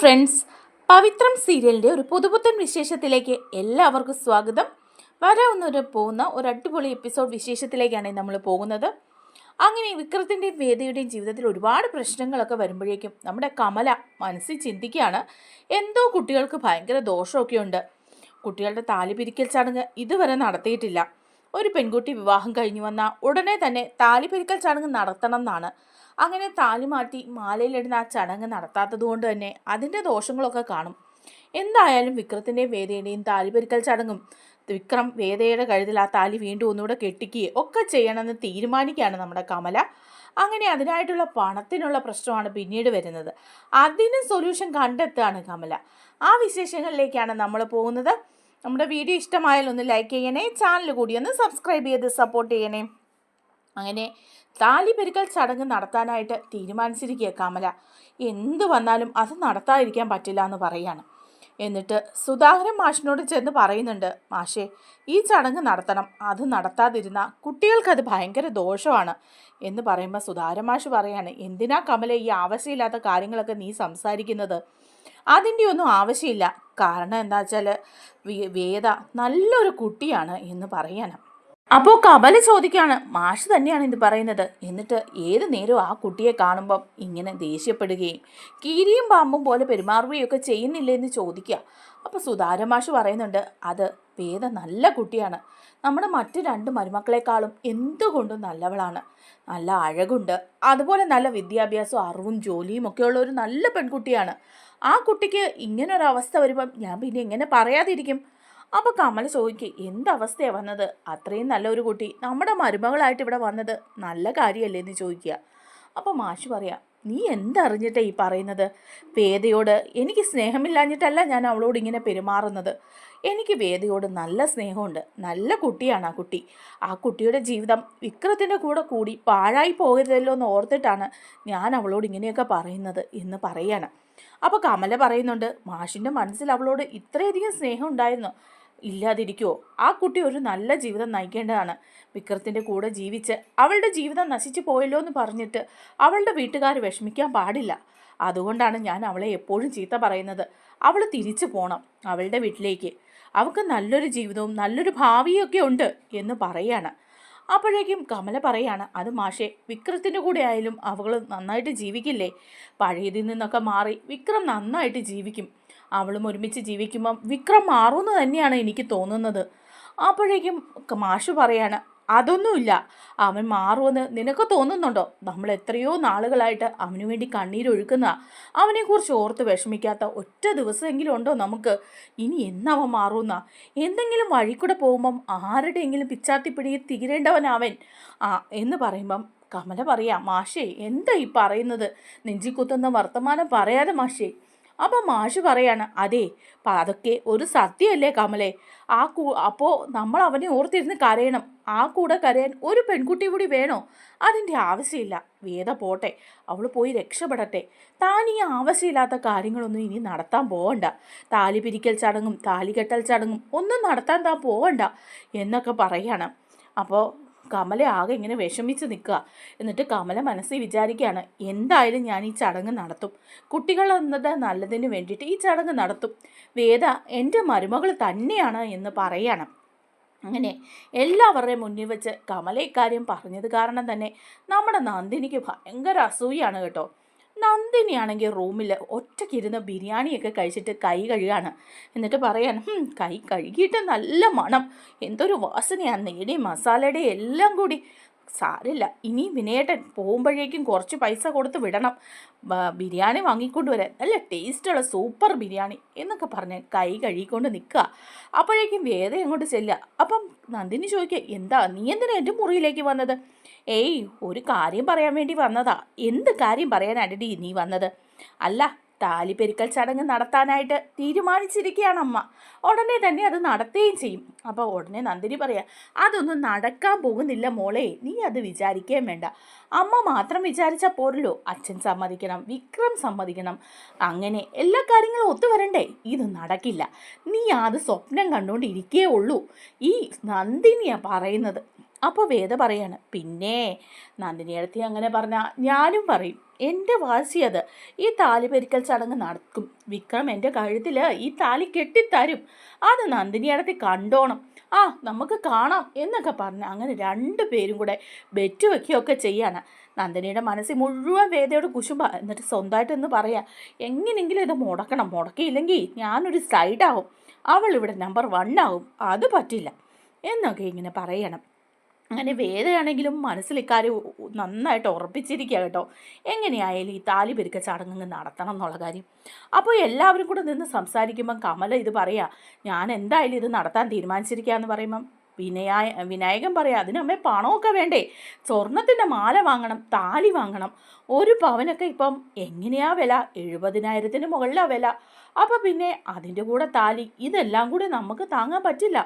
Friends പവിത്രം സീരിയലിന്റെ ഒരു പുതുപുത്തൻ വിശേഷത്തിലേക്ക് എല്ലാവർക്കും സ്വാഗതം. വരാവുന്നൊരു പോകുന്ന ഒരു അടിപൊളി എപ്പിസോഡ് വിശേഷത്തിലേക്കാണ് നമ്മൾ പോകുന്നത്. അങ്ങനെ വിക്രത്തിന്റെയും വേദയുടെയും ജീവിതത്തിൽ ഒരുപാട് പ്രശ്നങ്ങളൊക്കെ വരുമ്പോഴേക്കും നമ്മുടെ കമല മനസ്സിൽ ചിന്തിക്കുകയാണ് എന്തോ കുട്ടികൾക്ക് ഭയങ്കര ദോഷമൊക്കെ ഉണ്ട് കുട്ടികളുടെ താലി പിരിക്കൽ ചടങ്ങ് ഇതുവരെ നടത്തിയിട്ടില്ല. ഒരു പെൺകുട്ടി വിവാഹം കഴിഞ്ഞു വന്നാൽ ഉടനെ തന്നെ താലി പെരുക്കൽ ചടങ്ങ് നടത്തണം എന്നാണ് അങ്ങനെ താലി മാറ്റി മാലയിലിടുന്ന ആ ചടങ്ങ് നടത്താത്തതുകൊണ്ട് തന്നെ അതിന്റെ ദോഷങ്ങളൊക്കെ കാണും. എന്തായാലും വിക്രത്തിന്റെയും വേദയുടെയും താലി പെരുക്കൽ ചടങ്ങും വിക്രം വേദയുടെ കഴുതിൽ ആ താലി വീണ്ടും ഒന്നുകൂടെ കെട്ടിക്കുകയും ഒക്കെ ചെയ്യണമെന്ന് തീരുമാനിക്കുകയാണ് നമ്മുടെ കമല. അങ്ങനെ അതിനായിട്ടുള്ള പണത്തിനുള്ള പ്രശ്നമാണ് പിന്നീട് വരുന്നത്. അതിന് സൊല്യൂഷൻ കണ്ടെത്തുകയാണ് കമല. ആ വിശേഷങ്ങളിലേക്കാണ് നമ്മൾ പോകുന്നത്. നമ്മുടെ വീഡിയോ ഇഷ്ടമായാൽ ഒന്ന് ലൈക്ക് ചെയ്യണേ ചാനൽ കൂടി ഒന്ന് സബ്സ്ക്രൈബ് ചെയ്ത് സപ്പോർട്ട് ചെയ്യണേ. അങ്ങനെ താലി പെരുക്കൽ ചടങ്ങ് നടത്താനായിട്ട് തീരുമാനിച്ചിരിക്കുക കമല. എന്ത് വന്നാലും അത് നടത്താതിരിക്കാൻ പറ്റില്ല എന്ന് പറയാണ്. എന്നിട്ട് സുധാകരൻ മാഷിനോട് ചെന്ന് പറയുന്നുണ്ട് മാഷേ ഈ ചടങ്ങ് നടത്തണം. അത് നടത്താതിരുന്ന കുട്ടികൾക്കത് ഭയങ്കര ദോഷമാണ്. എന്ന് പറയുമ്പോൾ സുധാകരൻ മാഷ് പറയാണ് എന്തിനാ കമല ഈ ആവശ്യമില്ലാത്ത കാര്യങ്ങളൊക്കെ നീ സംസാരിക്കുന്നത്? അതിന്റെ ഒന്നും ആവശ്യമില്ല. കാരണം എന്താ വെച്ചാൽ വേദ നല്ലൊരു കുട്ടിയാണ് എന്ന് പറയാനാണ് അപ്പോൾ കമല ചോദിക്കുകയാണ് മാഷ് തന്നെയാണ് ഇത് പറയുന്നത്. എന്നിട്ട് ഏത് നേരവും ആ കുട്ടിയെ കാണുമ്പം ഇങ്ങനെ ദേഷ്യപ്പെടുകയും കീരിയും പാമ്പും പോലെ പെരുമാറുകയും ഒക്കെ ചെയ്യുന്നില്ലേ എന്ന് ചോദിക്കുക. അപ്പോൾ സുധാര മാഷ് പറയുന്നുണ്ട് അത് വേദ നല്ല കുട്ടിയാണ്. നമ്മുടെ മറ്റ് രണ്ട് മരുമക്കളെക്കാളും എന്തുകൊണ്ടും നല്ലവളാണ്. നല്ല അഴകുണ്ട്. അതുപോലെ നല്ല വിദ്യാഭ്യാസവും അറിവും ജോലിയും ഒക്കെയുള്ള ഒരു നല്ല പെൺകുട്ടിയാണ്. ആ കുട്ടിക്ക് ഇങ്ങനൊരവസ്ഥ വരുമ്പം ഞാൻ പിന്നെ എങ്ങനെ പറയാതിരിക്കും. അപ്പോൾ കമൽ ചോദിക്കും എന്തവസ്ഥയാണ് വന്നത്? അത്രയും നല്ലൊരു കുട്ടി. നമ്മുടെ മരുമകളായിട്ട് ഇവിടെ വന്നത് നല്ല കാര്യമല്ലേ എന്ന് ചോദിക്കുക. അപ്പോൾ മാഷ് പറയാം നീ എന്തറിഞ്ഞിട്ടാ ഈ പറയുന്നത്? വേദയോട് എനിക്ക് സ്നേഹമില്ലാഞ്ഞിട്ടല്ല ഞാൻ അവളോട് ഇങ്ങനെ പെരുമാറുന്നത്. എനിക്ക് വേദയോട് നല്ല സ്നേഹമുണ്ട്. നല്ല കുട്ടിയാണ് ആ കുട്ടി. ആ കുട്ടിയുടെ ജീവിതം വിക്രത്തിന്റെ കൂടെ കൂടി പാഴായി പോകരുതല്ലോ എന്ന് ഓർത്തിട്ടാണ് ഞാൻ അവളോട് ഇങ്ങനെയൊക്കെ പറയുന്നത് എന്ന് പറയാണ്. അപ്പോൾ കമല പറയുന്നുണ്ട് മാഷിന്റെ മനസ്സിൽ അവളോട് ഇത്രയധികം സ്നേഹം ഉണ്ടായിരുന്നു. ഇല്ലാതിരിക്കുമോ ആ കുട്ടി ഒരു നല്ല ജീവിതം നയിക്കേണ്ടതാണ്. വിക്രത്തിന്റെ കൂടെ ജീവിച്ച് അവളുടെ ജീവിതം നശിച്ചു പോയല്ലോ എന്ന് പറഞ്ഞിട്ട് അവളുടെ വീട്ടുകാർ വിഷമിക്കാൻ പാടില്ല. അതുകൊണ്ടാണ് ഞാൻ അവളെ എപ്പോഴും ചീത്ത പറയുന്നത്. അവൾ തിരിച്ചു പോകണം അവളുടെ വീട്ടിലേക്ക്. അവൾക്ക് നല്ലൊരു ജീവിതവും നല്ലൊരു ഭാവിയൊക്കെ ഉണ്ട് എന്ന് പറയാണ്. അപ്പോഴേക്കും കമല പറയാണ് അത് മാഷെ വിക്രത്തിന്റെ കൂടെ ആയാലും അവൾ നന്നായിട്ട് ജീവിക്കില്ലേ? പഴയതിൽ നിന്നൊക്കെ മാറി വിക്രം നന്നായിട്ട് ജീവിക്കും. അവളും ഒരുമിച്ച് ജീവിക്കുമ്പം വിക്രം മാറുമെന്ന് തന്നെയാണ് എനിക്ക് തോന്നുന്നത്. അപ്പോഴേക്കും മാഷ് പറയാണ് അതൊന്നുമില്ല. അവൻ മാറുമെന്ന് നിനക്ക് തോന്നുന്നുണ്ടോ? നമ്മൾ എത്രയോ നാളുകളായിട്ട് അവന് വേണ്ടി കണ്ണീരൊഴുക്കുന്ന അവനെക്കുറിച്ച് ഓർത്ത് വിഷമിക്കാത്ത ഒറ്റ ദിവസമെങ്കിലും ഉണ്ടോ നമുക്ക്? ഇനി എന്നവൻ മാറുന്ന എന്തെങ്കിലും വഴിക്കൂടെ കൂടെ പോകുമ്പം ആരുടെയെങ്കിലും പിച്ചാത്തിപ്പിടിയിൽ തീരേണ്ടവനവൻ ആ എന്ന് പറയുമ്പം കമല പറയാം മാഷേ എന്താ ഈ പറയുന്നത്? നെഞ്ചിക്കുത്തുന്ന വർത്തമാനം പറയാതെ മാഷേ. അപ്പം മാഷ് പറയാണ് അതെ അതൊക്കെ ഒരു സത്യമല്ലേ കമലെ? ആ കൂ അപ്പോൾ നമ്മൾ അവനെ ഓർത്തിരുന്ന് കരയണം. ആ കൂടെ കരയാൻ ഒരു പെൺകുട്ടി കൂടി വേണോ? അതിന്റെ ആവശ്യമില്ല. വേദ പോട്ടെ അവൾ പോയി രക്ഷപ്പെടട്ടെ. താൻ ഈ ആവശ്യമില്ലാത്ത കാര്യങ്ങളൊന്നും ഇനി നടത്താൻ പോവണ്ട. താലി പിരിക്കൽ ചടങ്ങും താലി കെട്ടൽ ചടങ്ങും ഒന്നും നടത്താൻ താൻ പോവണ്ട എന്നൊക്കെ പറയണം. അപ്പോൾ കമല ആകെ ഇങ്ങനെ വിഷമിച്ച് നിൽക്കുക. എന്നിട്ട് കമല മനസ്സിൽ വിചാരിക്കുകയാണ് എന്തായാലും ഞാൻ ഈ ചടങ്ങ് നടത്തും. കുട്ടികൾ എന്നത് നല്ലതിന് വേണ്ടിയിട്ട് ഈ ചടങ്ങ് നടത്തും. വേദ എന്റെ മരുമകൾ തന്നെയാണ് എന്ന് പറയണം. അങ്ങനെ എല്ലാവരുടെയും മുന്നിൽ വെച്ച് കമല ഇക്കാര്യം പറഞ്ഞത് കാരണം തന്നെ നമ്മുടെ നന്ദിനിക്ക് ഭയങ്കര അസൂയാണ് കേട്ടോ. നന്ദിനിയാണെങ്കിൽ റൂമിൽ ഒറ്റയ്ക്കിരുന്ന് ബിരിയാണിയൊക്കെ കഴിച്ചിട്ട് കൈ കഴുകാണ്. എന്നിട്ട് പറയാൻ കൈ കഴുകിയിട്ട് നല്ല മണം. എന്തൊരു വാസനയാണ് നേടി മസാലയുടെ എല്ലാം കൂടി. സാരില്ല ഇനി വിനയേട്ടൻ പോകുമ്പോഴേക്കും കുറച്ച് പൈസ കൊടുത്ത് വിടണം. ബിരിയാണി വാങ്ങിക്കൊണ്ട് വരാൻ നല്ല ടേസ്റ്റുള്ള സൂപ്പർ ബിരിയാണി എന്നൊക്കെ പറഞ്ഞ് കൈ കഴുകിക്കൊണ്ട് നിൽക്കുക. അപ്പോഴേക്കും വേദ അങ്ങോട്ട് ചെല്ലുക. അപ്പം നന്ദിനി ചോദിക്കുക എന്താ നീ എന്തിനാ എന്റെ മുറിയിലേക്ക് വന്നത്? ഏയ് ഒരു കാര്യം പറയാൻ വേണ്ടി വന്നതാ. എന്ത് കാര്യം പറയാനാടി നീ വന്നത്? അല്ല താലി പെരുക്കൽ ചടങ്ങ് നടത്താനായിട്ട് തീരുമാനിച്ചിരിക്കുകയാണ് അമ്മ ഉടനെ തന്നെ അത് നടത്തുകയും ചെയ്യും. അപ്പോൾ ഉടനെ നന്ദിനി പറയാം അതൊന്നും നടക്കാൻ പോകുന്നില്ല മോളെ നീ അത് വിചാരിക്കുകയും വേണ്ട. അമ്മ മാത്രം വിചാരിച്ചാൽ പോരല്ലോ. അച്ഛൻ സമ്മതിക്കണം വിക്രം സമ്മതിക്കണം. അങ്ങനെ എല്ലാ കാര്യങ്ങളും ഒത്തുവരണ്ടേ ഇത് നടക്കില്ല. നീ അത് സ്വപ്നം കണ്ടുകൊണ്ടിരിക്കേ ഉള്ളൂ. ഈ നന്ദിനിയാണ് പറയുന്നത്. അപ്പോൾ വേദ പറയാണ് പിന്നെ നന്ദിനിയടത്തി അങ്ങനെ പറഞ്ഞാൽ ഞാനും പറയും എന്റെ വാശി അത്. ഈ താലി പെരിക്കൽ ചടങ്ങ് നടക്കും. വിക്രം എന്റെ കഴുത്തിൽ ഈ താലി കെട്ടിത്തരും. അത് നന്ദിനിയടത്തി കണ്ടോണം. ആ നമുക്ക് കാണാം എന്നൊക്കെ പറഞ്ഞ് അങ്ങനെ രണ്ടു പേരും കൂടെ ബെറ്റ് വയ്ക്കുകയൊക്കെ ചെയ്യാണ്. നന്ദിനിയുടെ മനസ്സിൽ മുഴുവൻ വേദയോട് കുശുമ്പ. എന്നിട്ട് സ്വന്തമായിട്ടൊന്ന് പറയാം എങ്ങനെയെങ്കിലും ഇത് മുടക്കണം. മുടക്കിയില്ലെങ്കിൽ ഞാനൊരു സൈഡാവും. അവൾ ഇവിടെ നമ്പർ വൺ ആവും. അത് പറ്റില്ല എന്നൊക്കെ ഇങ്ങനെ പറയണം. അങ്ങനെ വേദയാണെങ്കിലും മനസ്സിൽ ഇക്കാര്യം നന്നായിട്ട് ഉറപ്പിച്ചിരിക്കുക കേട്ടോ. എങ്ങനെയായാലും ഈ താലി പെരുക്ക ചടങ്ങ് നടത്തണം എന്നുള്ള കാര്യം. അപ്പോൾ എല്ലാവരും കൂടെ നിന്ന് സംസാരിക്കുമ്പം കമല ഇത് പറയാ ഞാൻ എന്തായാലും ഇത് നടത്താൻ തീരുമാനിച്ചിരിക്കുക എന്ന് പറയുമ്പം വിനയായ വിനായകൻ പറയാം അതിനമ്മേ പണമൊക്കെ വേണ്ടേ? സ്വർണത്തിന്റെ മാല വാങ്ങണം താലി വാങ്ങണം. ഒരു പവനൊക്കെ ഇപ്പം എങ്ങനെയാ വില? എഴുപതിനായിരത്തിന് മുകളിലാ വില. അപ്പം പിന്നെ അതിന്റെ കൂടെ താലി ഇതെല്ലാം കൂടി നമുക്ക് താങ്ങാൻ പറ്റില്ല.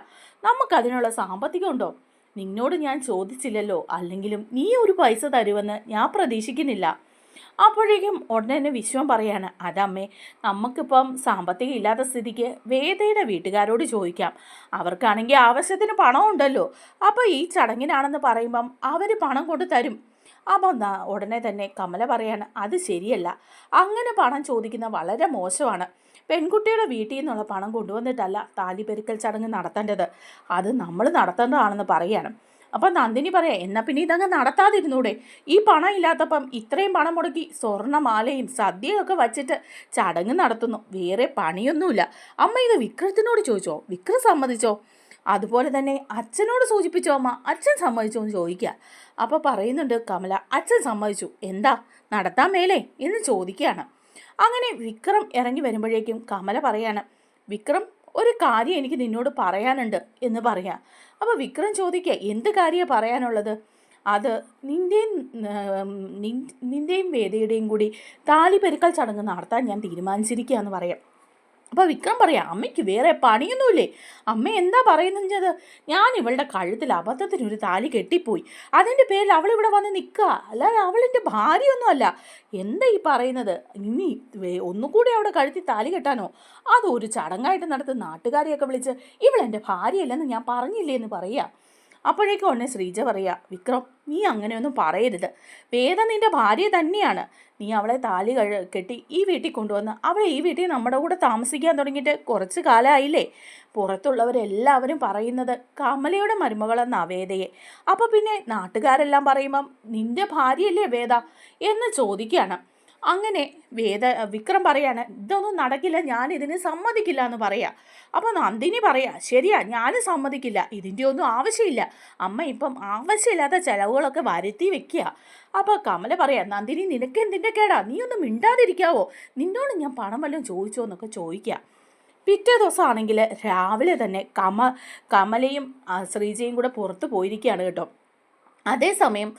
നമുക്കതിനുള്ള സാമ്പത്തികം ഉണ്ടോ നിന്നോട് ഞാൻ ചോദിച്ചില്ലല്ലോ. അല്ലെങ്കിലും നീ ഒരു പൈസ തരുമെന്ന് ഞാൻ പ്രതീക്ഷിക്കുന്നില്ല. അപ്പോഴേക്കും ഉടനെ തന്നെ വിശ്വം പറയാണ് അതമ്മേ നമുക്കിപ്പം സാമ്പത്തികം ഇല്ലാത്ത സ്ഥിതിക്ക് വേദയുടെ വീട്ടുകാരോട് ചോദിക്കാം. അവർക്കാണെങ്കിൽ ആവശ്യത്തിന് പണം ഉണ്ടല്ലോ. അപ്പോൾ ഈ ചടങ്ങിനാണെന്ന് പറയുമ്പം അവർ പണം കൊണ്ട് തരും. അപ്പോൾ ഉടനെ തന്നെ കമല പറയാണ് അത് ശരിയല്ല. അങ്ങനെ പണം ചോദിക്കുന്ന വളരെ മോശമാണ്. പെൺകുട്ടിയുടെ വീട്ടിൽ നിന്നുള്ള പണം കൊണ്ടുവന്നിട്ടല്ല താലി പെരുക്കൽ ചടങ്ങ് നടത്തേണ്ടത്. അത് നമ്മൾ നടത്തേണ്ടതാണെന്ന് പറയാണ്. അപ്പം നന്ദിനി പറയാം എന്നാൽ പിന്നെ ഇതങ്ങ് നടത്താതിരുന്നൂടെ? ഈ പണം ഇല്ലാത്തപ്പം ഇത്രയും പണം മുടക്കി സ്വർണമാലയും സദ്യയൊക്കെ വച്ചിട്ട് ചടങ്ങ് നടത്തുന്നു. വേറെ പണിയൊന്നുമില്ല. അമ്മ ഇത് വിക്രത്തിനോട് ചോദിച്ചോ? വിക്രം സമ്മതിച്ചോ? അതുപോലെ തന്നെ അച്ഛനോട് സൂചിപ്പിച്ചോ അമ്മ? അച്ഛൻ സമ്മതിച്ചോ എന്ന് ചോദിക്കുക അപ്പോൾ പറയുന്നുണ്ട് കമല അച്ഛൻ സമ്മതിച്ചു. എന്താ? നടത്താൻ മേലേ? എന്ന് ചോദിക്കുകയാണ് അങ്ങനെ വിക്രം ഇറങ്ങി വരുമ്പോഴേക്കും കമല പറയാണ് വിക്രം ഒരു കാര്യം എനിക്ക് നിന്നോട് പറയാനുണ്ട് എന്ന് പറയാം. അപ്പോൾ വിക്രം ചോദിക്കുക എന്ത് കാര്യമാണ് പറയാനുള്ളത്? അത് നിന്റെയും നിന്റെയും വേദയുടെയും കൂടി താലി പെരുക്കൽ ചടങ്ങ് നടത്താൻ ഞാൻ തീരുമാനിച്ചിരിക്കുക എന്ന് പറയാം. അപ്പോൾ വിക്രം പറയാം അമ്മയ്ക്ക് വേറെ പണിയൊന്നുമില്ലേ? അമ്മ എന്താ പറയുന്നത് ഞാൻ ഇവളുടെ കഴുത്തിൽ അബദ്ധത്തിനൊരു താലി കെട്ടിപ്പോയി. അതിന്റെ പേരിൽ അവൾ ഇവിടെ വന്ന് നിൽക്കുക. അല്ലാതെ അവളെന്റെ ഭാര്യയൊന്നും അല്ല. എന്താ ഈ പറയുന്നത്? ഇനി ഒന്നുകൂടി അവിടെ കഴുത്തിൽ താലി കെട്ടാനോ? അതൊരു ചടങ്ങായിട്ട് നടത്തുന്ന നാട്ടുകാരെയൊക്കെ വിളിച്ച് ഇവളെന്റെ ഭാര്യയല്ലെന്ന് ഞാൻ പറഞ്ഞില്ലേ എന്ന് പറയുക അപ്പോഴേക്കും ഉടനെ ശ്രീജ പറയുക വിക്രം നീ അങ്ങനെയൊന്നും പറയരുത്. വേദ നിന്റെ ഭാര്യ തന്നെയാണ്. നീ അവളെ താലി കെട്ടി ഈ വീട്ടിൽ കൊണ്ടുവന്ന് അവളെ ഈ വീട്ടിൽ നമ്മുടെ കൂടെ താമസിക്കാൻ തുടങ്ങിയിട്ട് കുറച്ച് കാലമായില്ലേ പുറത്തുള്ളവരെല്ലാവരും പറയുന്നത് കമലയുടെ മരുമകളെന്ന വേദയെ. അപ്പോൾ പിന്നെ നാട്ടുകാരെല്ലാം പറയുമ്പം നിന്റെ ഭാര്യയല്ലേ വേദ? എന്ന് ചോദിക്കുകയാണ്. അങ്ങനെ വേദ വിക്രം പറയാണ് ഇതൊന്നും നടക്കില്ല ഞാൻ ഇതിന് സമ്മതിക്കില്ല എന്ന് പറയാ. അപ്പോൾ നന്ദിനി പറയാ ശരിയാ ഞാൻ സമ്മതിക്കില്ല ഇതിന്റെ ഒന്നും ആവശ്യമില്ല. അമ്മ ഇപ്പം ആവശ്യമില്ലാത്ത ചിലവുകളൊക്കെ വരുത്തി വെക്കുക അപ്പോൾ കമല പറയാ നന്ദിനി നിനക്ക് എന്തിന്റെ കേടാ? നീ ഒന്നും മിണ്ടാതിരിക്കാവോ? നിന്നോട് ഞാൻ പണം വല്ലതും ചോദിച്ചോ എന്നൊക്കെ ചോദിക്കുക പിറ്റേ ദിവസമാണെങ്കിൽ രാവിലെ തന്നെ കമ കമലയും ശ്രീജയും കൂടെ പുറത്ത് പോയിരിക്കുകയാണ് കേട്ടോ. അതേസമയം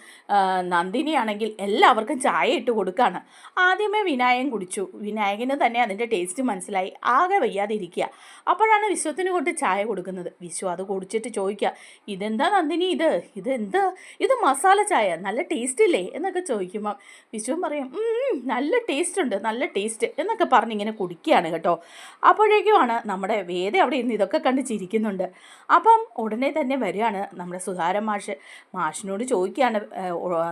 നന്ദിനിയാണെങ്കിൽ എല്ലാവർക്കും ചായ ഇട്ട് കൊടുക്കുകയാണ് ആദ്യമേ വിനായകൻ കുടിച്ചു. വിനായകന് തന്നെ അതിന്റെ ടേസ്റ്റ് മനസ്സിലായി. ആകെ വയ്യാതിരിക്കുക. അപ്പോഴാണ് വിശ്വത്തിന് കൊണ്ട് ചായ കൊടുക്കുന്നത്. വിശ്വ അത് കുടിച്ചിട്ട് ചോദിക്കുക ഇതെന്താ നന്ദിനി ഇത്? ഇതെന്താ? ഇത് മസാല ചായ. നല്ല ടേസ്റ്റ് ഇല്ലേ? എന്നൊക്കെ ചോദിക്കുമ്പോൾ വിശ്വം പറയും നല്ല ടേസ്റ്റ് ഉണ്ട്. നല്ല ടേസ്റ്റ് എന്നൊക്കെ പറഞ്ഞ് ഇങ്ങനെ കുടിക്കുകയാണ് കേട്ടോ. അപ്പോഴേക്കുമാണ് നമ്മുടെ വേദ അവിടെ ഇരുന്ന് ഇതൊക്കെ കണ്ട് ചിരിക്കുന്നുണ്ട്. അപ്പം ഉടനെ തന്നെ വരികയാണ് നമ്മുടെ സുധാരൻ മാഷ്. മാഷിനോട് എന്നോട് ചോദിക്കുകയാണ്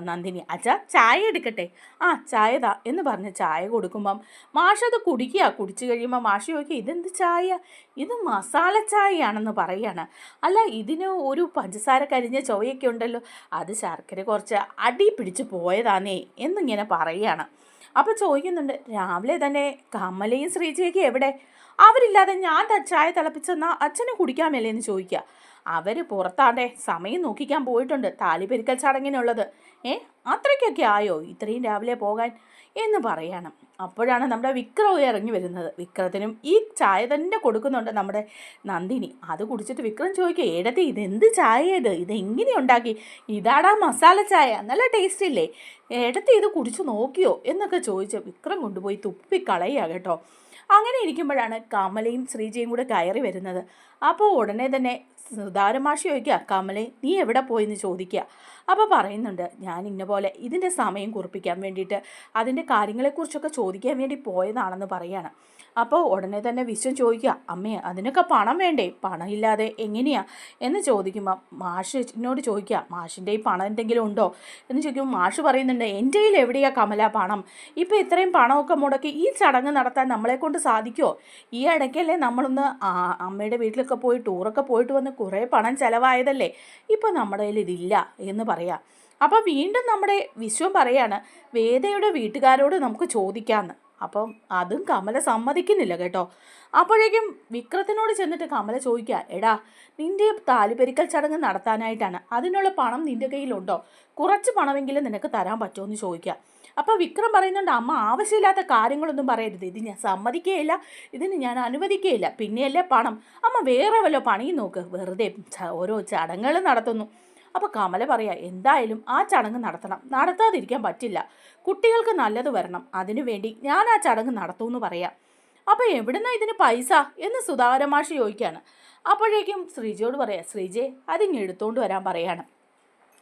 നന്ദിനി. അച്ഛ ചായ എടുക്കട്ടെ? ആ ചായ താ എന്ന് പറഞ്ഞ് ചായ കൊടുക്കുമ്പം മാഷ അത് കുടിക്കുക. കുടിച്ചു കഴിയുമ്പോൾ മാഷ ചോദിക്കുക ഇതെന്ത് ചായ? ഇത് മസാല ചായയാണെന്ന് പറയുകയാണ് അല്ല ഇതിന് ഒരു പഞ്ചസാര കരിഞ്ഞ ചൊവയൊക്കെ ഉണ്ടല്ലോ. അത് ശർക്കര കുറച്ച് അടി പിടിച്ച് പോയതാന്നേ എന്നിങ്ങനെ പറയുകയാണ് അപ്പോൾ ചോദിക്കുന്നുണ്ട് രാവിലെ തന്നെ കമലയും ശ്രീജയൊക്കെ എവിടെ? അവരില്ലാതെ ഞാൻ ചായ തിളപ്പിച്ചെന്നാൽ അച്ഛനെ കുടിക്കാൻ മേലെ എന്ന് ചോദിക്കുക അവർ പുറത്താണ്ടേ സമയം നോക്കിക്കാൻ പോയിട്ടുണ്ട്. താലിപെരുക്കൽ ചടങ്ങിനുള്ളത്. ഏ അത്രയ്ക്കൊക്കെ ആയോ? ഇത്രയും രാവിലെ പോകാൻ എന്ന് പറയണം. അപ്പോഴാണ് നമ്മുടെ വിക്രം ഇറങ്ങി വരുന്നത്. വിക്രത്തിനും ഈ ചായ തന്നെ കൊടുക്കുന്നുണ്ട് നമ്മുടെ നന്ദിനി. അത് കുടിച്ചിട്ട് വിക്രം ചോദിക്കുക ഏടത്തെ ഇതെന്ത് ചായ ഇത്? ഇതെങ്ങനെ ഉണ്ടാക്കി? ഇതാടാ മസാല ചായ. നല്ല ടേസ്റ്റ് ഇല്ലേ? ഏടത്തെ ഇത് കുടിച്ചു നോക്കിയോ? എന്നൊക്കെ ചോദിച്ച് വിക്രം കൊണ്ടുപോയി തുപ്പിക്കളയുക കേട്ടോ. അങ്ങനെ ഇരിക്കുമ്പോഴാണ് കമലയും ശ്രീജയും കൂടെ കയറി വരുന്നത്. അപ്പോൾ ഉടനെ തന്നെ സുധാരമാഷി ചോദിക്കുക കമലെ നീ എവിടെ പോയെന്ന് ചോദിക്കുക? അപ്പോൾ പറയുന്നുണ്ട് ഞാൻ ഇന്ന പോലെ ഇതിന്റെ സമയം കുറിപ്പിക്കാൻ വേണ്ടിയിട്ട് അതിന്റെ കാര്യങ്ങളെക്കുറിച്ചൊക്കെ ചോദിക്കാൻ വേണ്ടി പോയതാണെന്ന് പറയാണ്. അപ്പോൾ ഉടനെ തന്നെ വിശ്വം ചോദിക്കുക അമ്മേ അതിനൊക്കെ പണം വേണ്ടേ? പണം ഇല്ലാതെ എങ്ങനെയാ? എന്ന് ചോദിക്കുമ്പോൾ മാഷിനോട് ചോദിക്കുക മാഷിന്റെ ഈ പണം എന്തെങ്കിലും ഉണ്ടോ? എന്ന് ചോദിക്കുമ്പോൾ മാഷ് പറയുന്നുണ്ട് എന്റെ കയ്യിൽ എവിടെയാ കമല പണം? ഇപ്പോൾ ഇത്രയും പണമൊക്കെ മുടക്കി ഈ ചടങ്ങ് നടത്താൻ നമ്മളെ കൊണ്ട് സാധിക്കുമോ ഈ ഇടയ്ക്കല്ലേ നമ്മളൊന്ന് അമ്മയുടെ വീട്ടിലൊക്കെ പോയി ടൂറൊക്കെ പോയിട്ട് വന്ന് കുറേ പണം ചിലവായതല്ലേ? ഇപ്പോൾ നമ്മുടെ കയ്യിൽ ഇതില്ല എന്ന് പറയാം. അപ്പോൾ വീണ്ടും നമ്മുടെ വിശ്വം പറയാണ് വേദയുടെ വീട്ടുകാരോട് നമുക്ക് ചോദിക്കാമെന്ന്. അപ്പം അതും കമല സമ്മതിക്കുന്നില്ല കേട്ടോ. അപ്പോഴേക്കും വിക്രത്തിനോട് ചെന്നിട്ട് കമല ചോദിക്കുക എടാ നിന്റെ താലിപെരിക്കൽ ചടങ്ങ് നടത്താനായിട്ടാണ്. അതിനുള്ള പണം നിന്റെ കയ്യിലുണ്ടോ? കുറച്ച് പണമെങ്കിലും നിനക്ക് തരാൻ പറ്റുമോ? എന്ന് ചോദിക്കുക. അപ്പോൾ വിക്രം പറയുന്നുണ്ട് അമ്മ ആവശ്യമില്ലാത്ത കാര്യങ്ങളൊന്നും പറയരുത്. ഇത് ഞാൻ സമ്മതിക്കുകയില്ല ഇതിന് ഞാൻ അനുവദിക്കുകയില്ല പിന്നെയല്ലേ പണം. അമ്മ വേറെ വല്ല പണിയും നോക്ക്. വെറുതെ ഓരോ ചടങ്ങുകൾ നടത്തുന്നു. അപ്പോൾ കമല പറയാ എന്തായാലും ആ ചടങ്ങ് നടത്തണം. നടത്താതിരിക്കാൻ പറ്റില്ല. കുട്ടികൾക്ക് നല്ലത് വരണം. അതിനുവേണ്ടി ഞാൻ ആ ചടങ്ങ് നടത്തുമെന്ന് പറയാം. അപ്പോൾ എവിടുന്ന ഇതിന് പൈസ എന്ന് സുധാകരമാഷ് ചോദിക്കുകയാണ് അപ്പോഴേക്കും ശ്രീജയോട് പറയാം ശ്രീജയെ അതിങ്ങ് എടുത്തോണ്ട് വരാൻ പറയാണ്.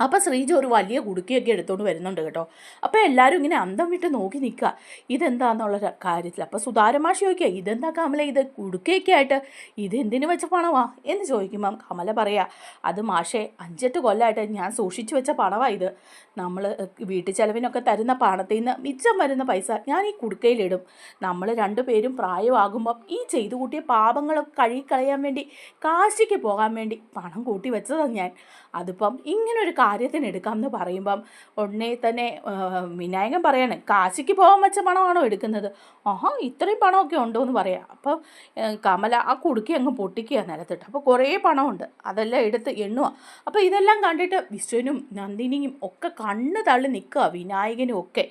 അപ്പോൾ ശ്രീജ ഒരു വലിയ കുടുക്കിയൊക്കെ എടുത്തുകൊണ്ട് വരുന്നുണ്ട് കേട്ടോ. അപ്പോൾ എല്ലാവരും ഇങ്ങനെ അന്തം വിട്ട് നോക്കി നിൽക്കുക ഇതെന്താന്നുള്ള കാര്യത്തിൽ അപ്പോൾ സുതാരമാഷ ചോദിക്കുക ഇതെന്താ കമല? ഇത് കുടുക്കയൊക്കെ ആയിട്ട് ഇത് എന്തിനു വെച്ച പണമാ എന്ന് ചോദിക്കുമ്പം കമല പറയാ അത് മാഷെ അഞ്ചെട്ട് കൊല്ലമായിട്ട് ഞാൻ സൂക്ഷിച്ചു വെച്ച പണമാ ഇത്. നമ്മൾ വീട്ടു ചെലവിനൊക്കെ തരുന്ന പണത്തിൽ നിന്ന് മിച്ചം വരുന്ന പൈസ ഞാൻ ഈ കുടുക്കയിലിടും. നമ്മൾ രണ്ടുപേരും പ്രായമാകുമ്പം ഈ ചെയ്തു കൂട്ടിയ പാപങ്ങളൊക്കെ കഴുകിക്കളയാൻ വേണ്ടി കാശിക്ക് പോകാൻ വേണ്ടി പണം കൂട്ടി വെച്ചതാണ് ഞാൻ. അതിപ്പം ഇങ്ങനൊരു കാര്യത്തിന് എടുക്കാം എന്ന് പറയുമ്പം ഉടനെ തന്നെ വിനായകൻ പറയാണ് കാശിക്ക് പോകാൻ വെച്ച പണമാണോ എടുക്കുന്നത്? ആഹാ ഇത്രയും പണമൊക്കെ ഉണ്ടോ എന്ന് പറയാം. അപ്പം കമല ആ കുടുക്കി അങ്ങ് പൊട്ടിക്കുക നിലത്തിട്ട്. അപ്പോൾ കുറേ പണമുണ്ട് അതെല്ലാം എടുത്ത് എണ്ണുക അപ്പോൾ ഇതെല്ലാം കണ്ടിട്ട് വിശ്വനും നന്ദിനിയും ഒക്കെ കണ്ണ് തള്ളി നിൽക്കുക വിനായകനും ഒക്കെ.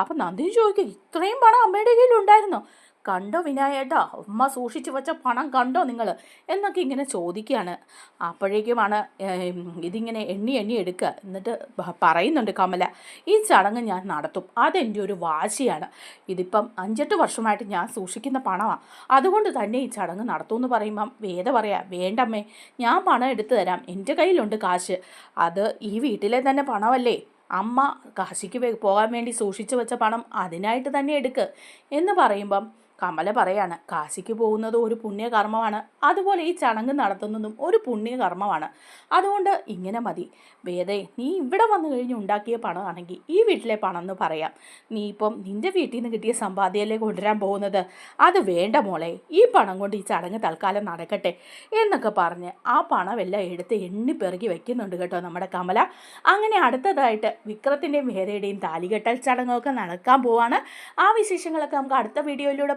അപ്പം നന്ദിനി ചോദിക്കുക ഇത്രയും പണം അമ്മയുടെ കയ്യിലുണ്ടായിരുന്നോ? കണ്ടോ വിനായേട്ടാ? ഉമ്മ സൂക്ഷിച്ചു വെച്ച പണം കണ്ടോ നിങ്ങൾ എന്നൊക്കെ ഇങ്ങനെ ചോദിക്കുകയാണ്. അപ്പോഴേക്കുമാണ് ഇതിങ്ങനെ എണ്ണി എണ്ണി എടുക്കുക. എന്നിട്ട് പറയുന്നുണ്ട് കമല ഈ ചടങ്ങ് ഞാൻ നടത്തും. അതെന്റെ ഒരു വാശിയാണ്. ഇതിപ്പം അഞ്ചെട്ട് വർഷമായിട്ട് ഞാൻ സൂക്ഷിക്കുന്ന പണമാണ് അതുകൊണ്ട് തന്നെ ഈ ചടങ്ങ് നടത്തുമെന്ന് പറയുമ്പം വേദ പറയാം വേണ്ടമ്മേ ഞാൻ പണം എടുത്തു തരാം. എന്റെ കയ്യിലുണ്ട് കാശ്. അത് ഈ വീട്ടിലെ തന്നെ പണമല്ലേ? അമ്മ കാശിക്ക് പോകാൻ വേണ്ടി സൂക്ഷിച്ചു വെച്ച പണം അതിനായിട്ട് തന്നെ എടുക്ക്. എന്ന് പറയുമ്പം കമല പറയാണ് കാശിക്ക് പോകുന്നത് ഒരു പുണ്യകർമ്മമാണ്. അതുപോലെ ഈ ചടങ്ങ് നടത്തുന്നതും ഒരു പുണ്യകർമ്മമാണ്. അതുകൊണ്ട് ഇങ്ങനെ മതി. വേദേ നീ ഇവിടെ വന്നു കഴിഞ്ഞ് ഉണ്ടാക്കിയ പണമാണെങ്കിൽ ഈ വീട്ടിലെ പണം എന്ന് പറയാം. നീ ഇപ്പം നിന്റെ വീട്ടിൽ നിന്ന് കിട്ടിയ സമ്പാദ്യല്ലേ കൊണ്ടുവരാൻ പോകുന്നത്? അത് വേണ്ട മോളെ. ഈ പണം കൊണ്ട് ഈ ചടങ്ങ് തൽക്കാലം നടക്കട്ടെ എന്നൊക്കെ പറഞ്ഞ് ആ പണമെല്ലാം എടുത്ത് എണ്ണി പെറുകി വെക്കുന്നുണ്ട് കേട്ടോ നമ്മുടെ കമല. അങ്ങനെ അടുത്തതായിട്ട് വിക്രത്തിന്റെയും വേദയുടെയും താലികെട്ടൽ ചടങ്ങൊക്കെ നടക്കാൻ പോവാണ്. ആ വിശേഷങ്ങളൊക്കെ നമുക്ക് അടുത്ത വീഡിയോയിലൂടെ